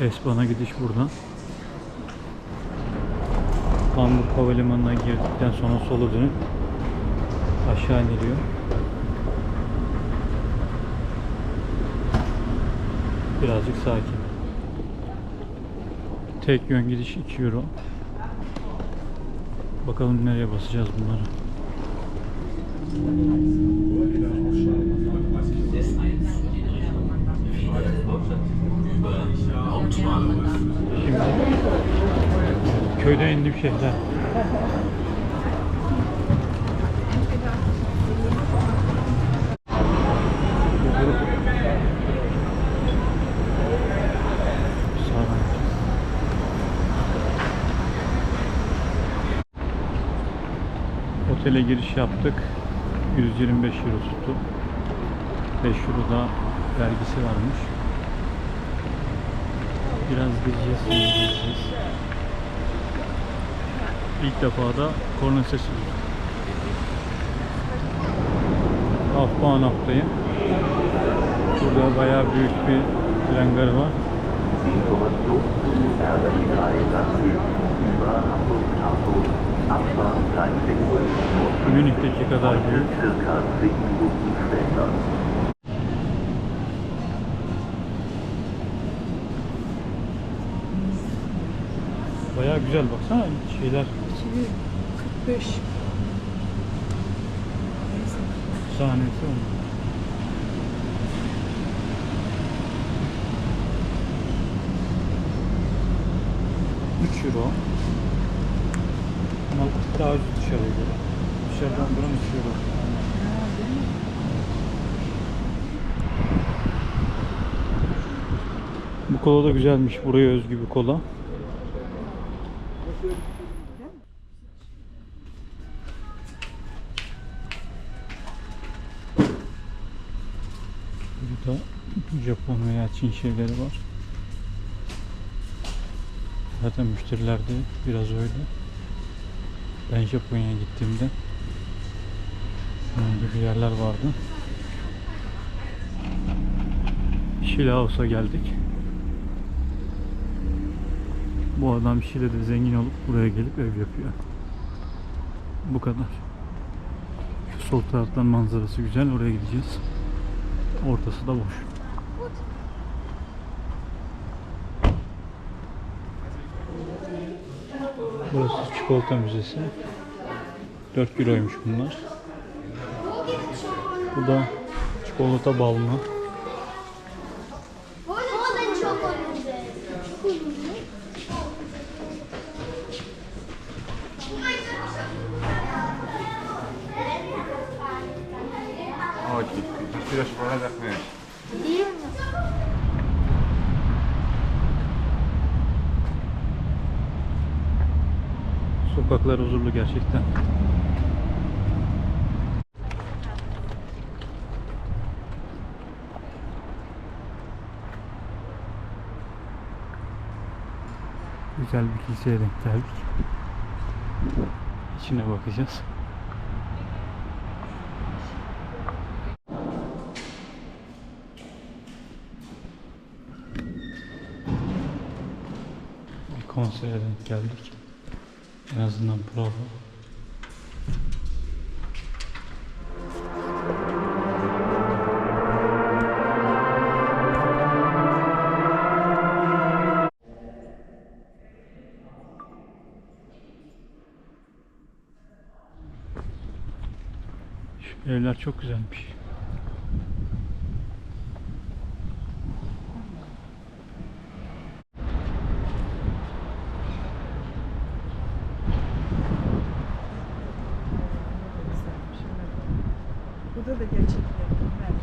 Espan'a gidiş buradan. Hamburg Havalimanı'na girdikten sonra sola dönüp aşağı iniliyor. Birazcık sakin. Tek yön gidiş 2 euro. Bakalım nereye basacağız bunları. Sağdan. Otele giriş yaptık. 125 euro tuttu. 5 euro da vergisi varmış. Biraz gireceğiz, gireceğiz. İlk defa da korna sesi duydum. Afbanak'tayım. Burada bayağı büyük bir tren garı var. Information RS3 Sachsen über Hamburg-Harburg, Abfahrtzeit 6 Uhr. Münih'teki kadar büyük. Circa 10 Minuten später. Bayağı güzel baksana şeyler 45. sahnesi. Üç euro. Ama daha ucuz dışarıya göre. Dışarıdan buranın 3 euro. Bu kola da güzelmiş. Buraya özgü bir kola. Japon veya Çin şeyleri var. Zaten müşteriler de biraz öyle. Ben Japonya'ya gittiğimde bunun gibi yerler vardı. Şilaos'a geldik. Bu adam Şile'de zengin olup buraya gelip ev yapıyor. Bu kadar. Şu sol taraftan manzarası güzel. Oraya gideceğiz. Ortası da boş. Burası çikolata müzesi. 4 euroymuş bunlar. Bu da çikolata balma. Gerçekten. Güzel bir kiliseye denk geldik. İçine bakacağız. Bir konsere denk geldik. En azından prova. Şu evler çok güzelmiş. Burada da gerçekten bunlar.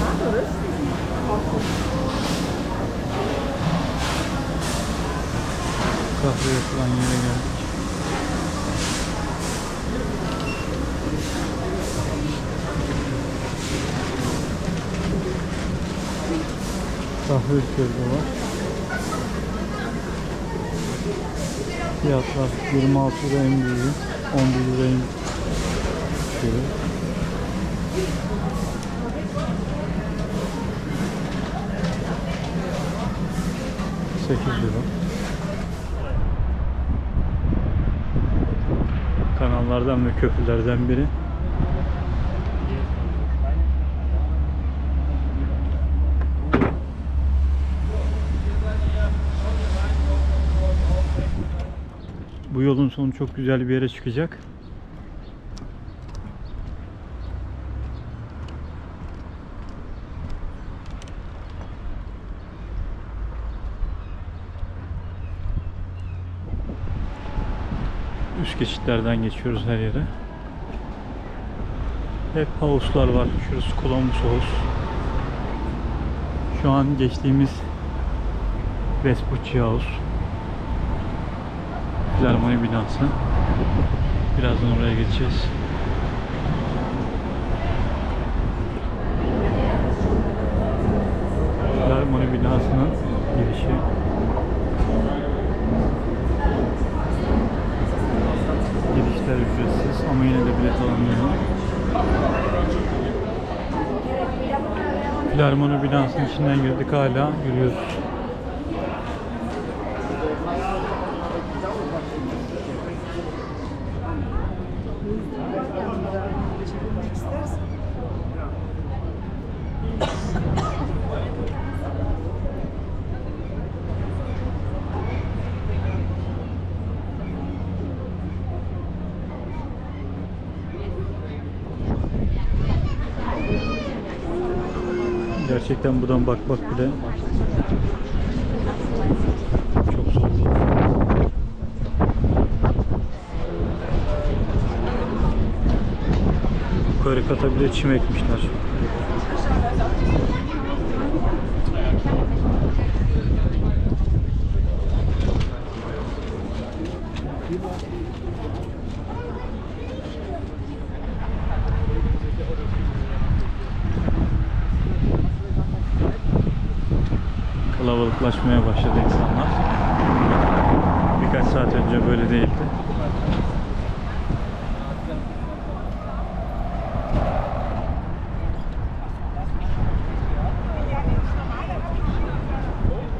Daha doğrusu Kahve yapılan yere geldik. Kahve ülkesi var. Fiyatlar 26 lira en büyüğü, 11 lira en kilo. Sekiz lira. Kanallardan ve köprülerden biri. Bu yolun sonu çok güzel bir yere çıkacak. Üst geçitlerden geçiyoruz her yere. Hep havuzlar var. Şurası Columbus House. Şu an geçtiğimiz Vespucci House. Filarmoni binası. Birazdan oraya geçeceğiz. Filarmoni binasının girişi. Girişler ücretsiz ama yine de bilet alamıyorum. Filarmoni binasının içinden girdik hala yürüyoruz. Gerçekten buradan bakmak bile çok zor. Yukarı kata bile çim ekmişler. Kalabalıklaşmaya başladı insanlar. Birkaç saat önce böyle değildi.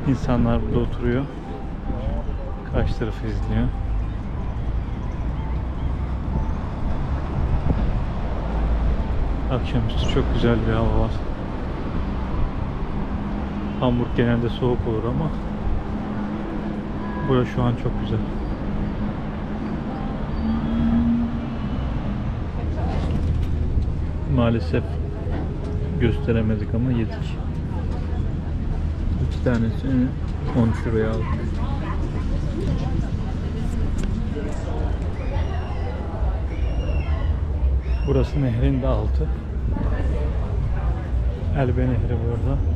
İnsanlar burada oturuyor. Karşı tarafı izliyor. Akşamüstü çok güzel bir hava var. Hamburg genelde soğuk olur ama burası şu an çok güzel. Maalesef gösteremedik ama yedik. İki tanesini 13 liraya aldık. Burası nehrin de altı. Elbe Nehri burada.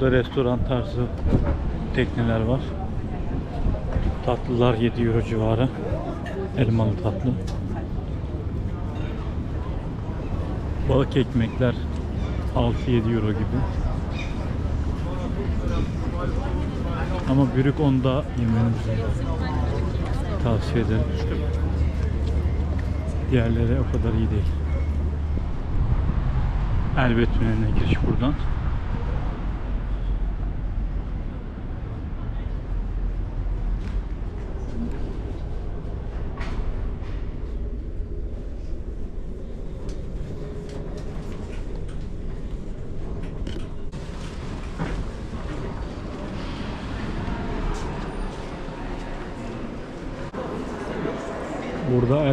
Burada restoran tarzı tekneler var. Tatlılar 7 euro civarı. Elmalı tatlı. Balık ekmekler 6-7 euro gibi. Ama bürük onda yemenizi tavsiye ederim. Diğerleri o kadar iyi değil. Elbet tüneline giriş buradan.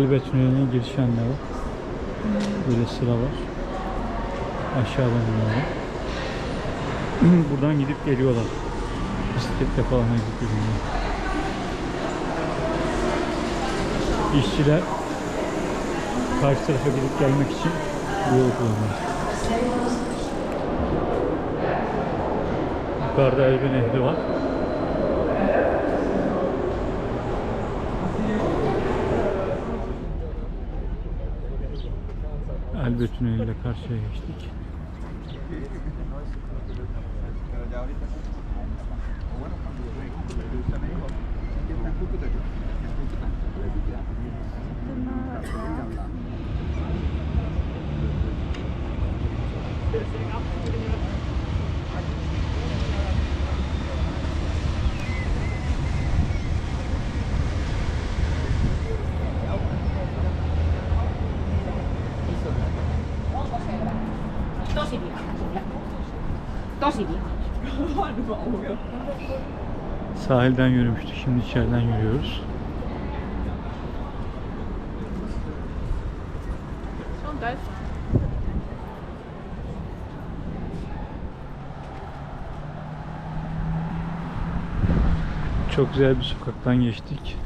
Elbet Tüneli'ne giriş yerine var. Böyle sıra var. Aşağıdan iniyorlar. Buradan gidip geliyorlar. Bisikletle falan gidip geliyorlar. İşçiler karşı tarafa gidip gelmek için bu yolu kullanıyor. Yukarıda Elbe Nehri var. Elbe Tüneli ile karşıya geçtik. Sahilden yürümüştük. Şimdi içeriden yürüyoruz. Çok güzel bir sokaktan geçtik.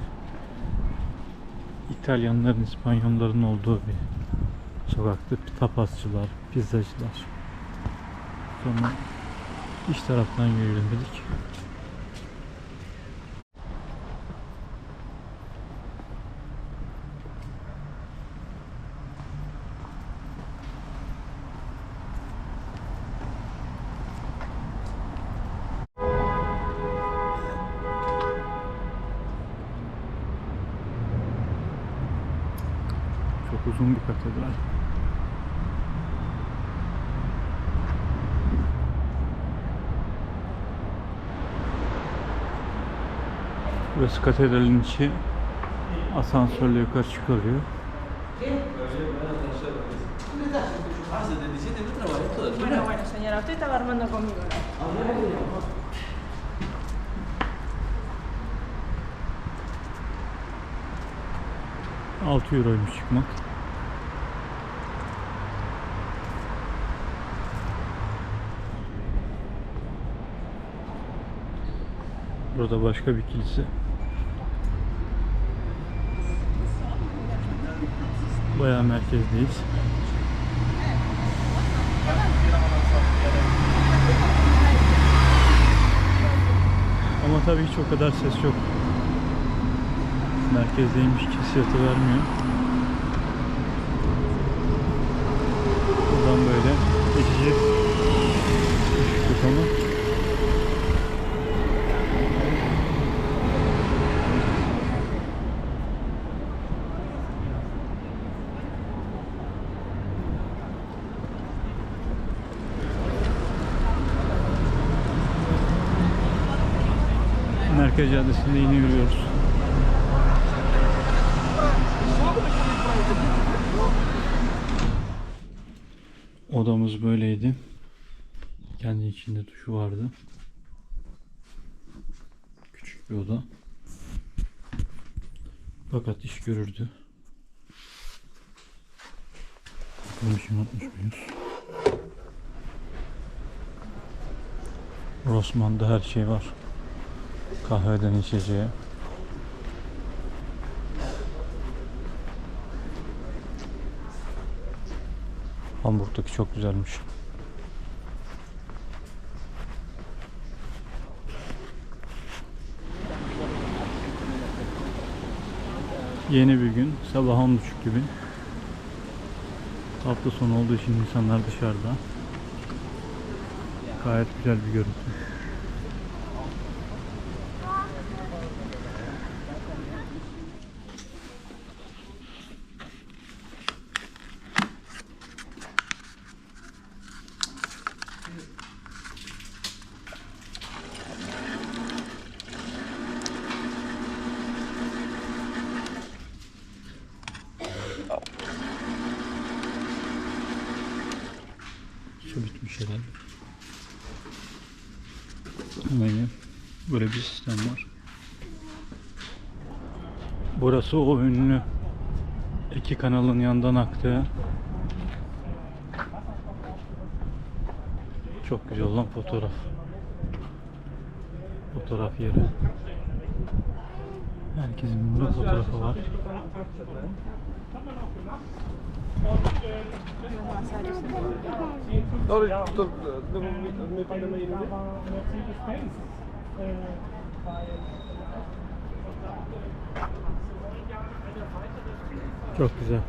İtalyanların, İspanyolların olduğu bir sokaktı. Tapasçılar, pizzacılar. Sonra iç taraftan yürüyelim dedik. Çok uzun bir katedral. Burası katedralin içi. Asansörle yukarı çıkarıyor. Bueno, bueno, señora, usted estaba armando conmigo. Altı euroymuş çıkmak. Burada başka bir kilise. Bayağı merkezdeyiz. Ama tabii hiç o kadar ses yok. Merkezdeymiş hissiyatı vermiyor. Buradan böyle geçeceğiz. Böyleydi. Kendi içinde duşu vardı. Küçük bir oda. Fakat iş görürdü. Bakalım şimdi unutmuş muyuz? Rossmann'da her şey var. Kahveden içeceğe. Hamburg'daki çok güzelmiş. Yeni bir gün. Sabah 10.30 gibi. Hafta sonu olduğu için insanlar dışarıda. Gayet güzel bir görüntü. Su bitmiş herhalde. Hemen böyle bir sistem var. Burası o ünlü iki kanalın yanından aktığı çok güzel olan fotoğraf. Fotoğraf yeri. Herkesin burada fotoğrafı var. Çok güzel.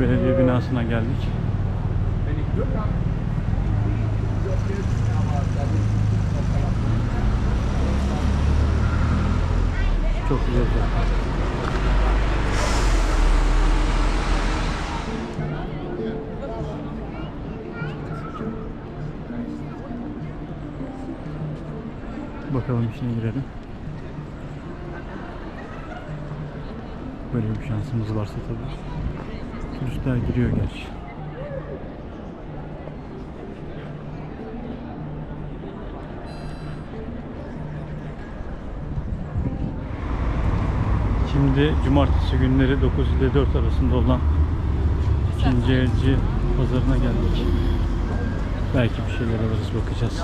Belediye binasına geldik. Çok güzel. Bakalım içine girelim. Böyle bir şansımız varsa tabii. Turistler giriyor gerçi. Şimdi cumartesi günleri 9 ile 4 arasında olan ikinci elci pazarına geldik. Belki bir şeyler alırız bakacağız.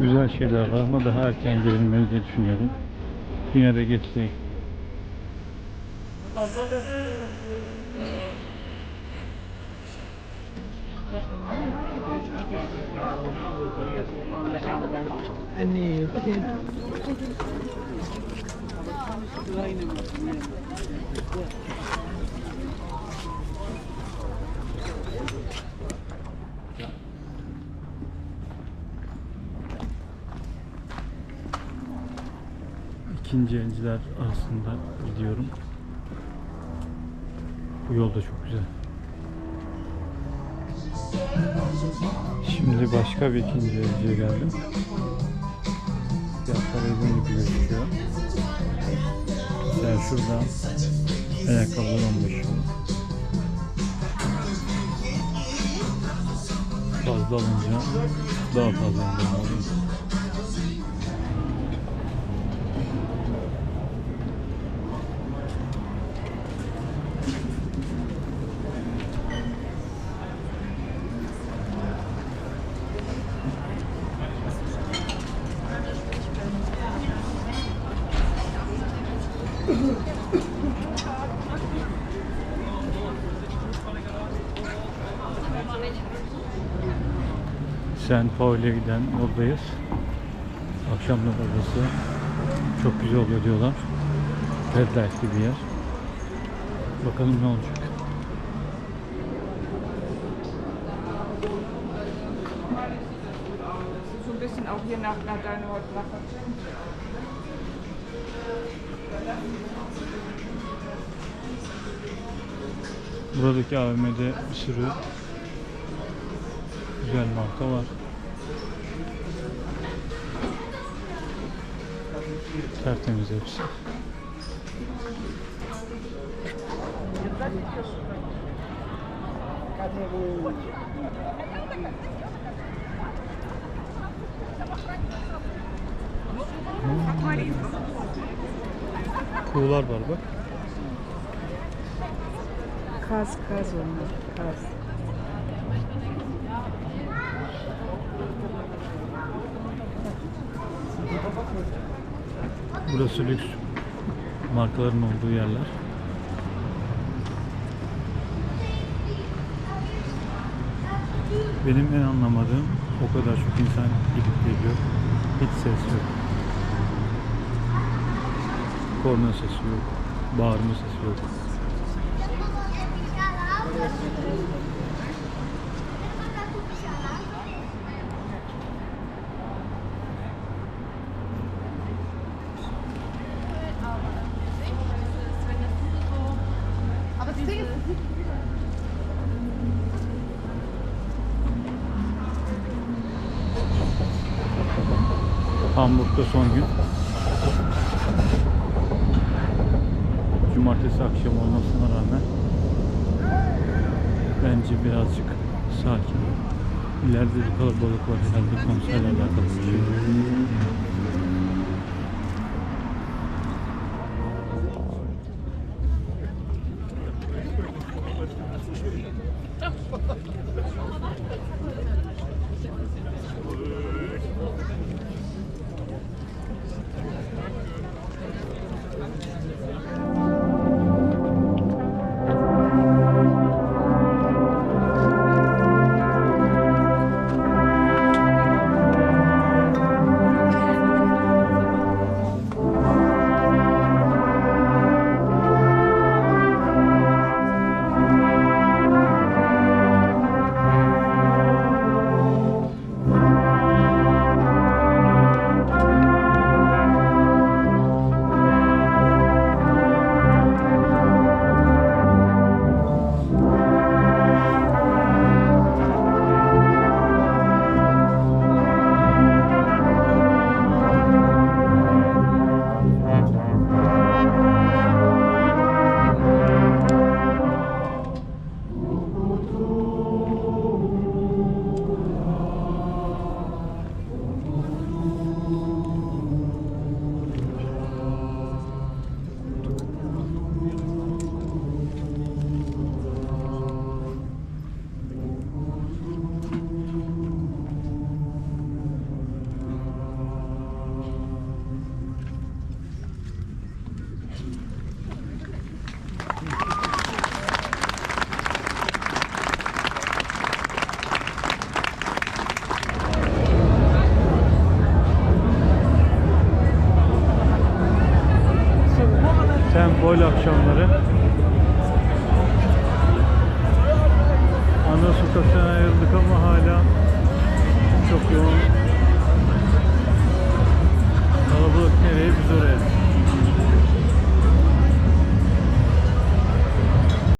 Güzel şeyler var ama daha erken gelinmeli diye düşünüyorum. Yine de geç değil. ikinci elciler arasında gidiyorum. Bu yol da çok güzel. Şimdi başka bir ikinci elciye geldim. Fiyatlar uygun gibi gözüküyor. Yani şurada ayakkabılar 15 euro. Fazla alınca daha fazla indirim Pauli'ye giden yoldayız. Akşamlar arası çok güzel oluyor diyorlar. Red bir yer. Bakalım ne olacak. So ein bisschen auch hier nach, nach deiner nach Buradaki AVM'de bir sürü güzel marka var. Tertemiz hepsi. Kuğular var bak. Kaz, kaz onlar. Kaz. Burası lüks markaların olduğu yerler. Benim en anlamadığım o kadar çok insan gidip geliyor. Hiç ses yok. Korna sesi yok. Bağırma sesi yok. Hamburg'da son gün. Cumartesi akşamı olmasına rağmen bence birazcık sakin. İleride bir kalabalık var herhalde konserle alakalı.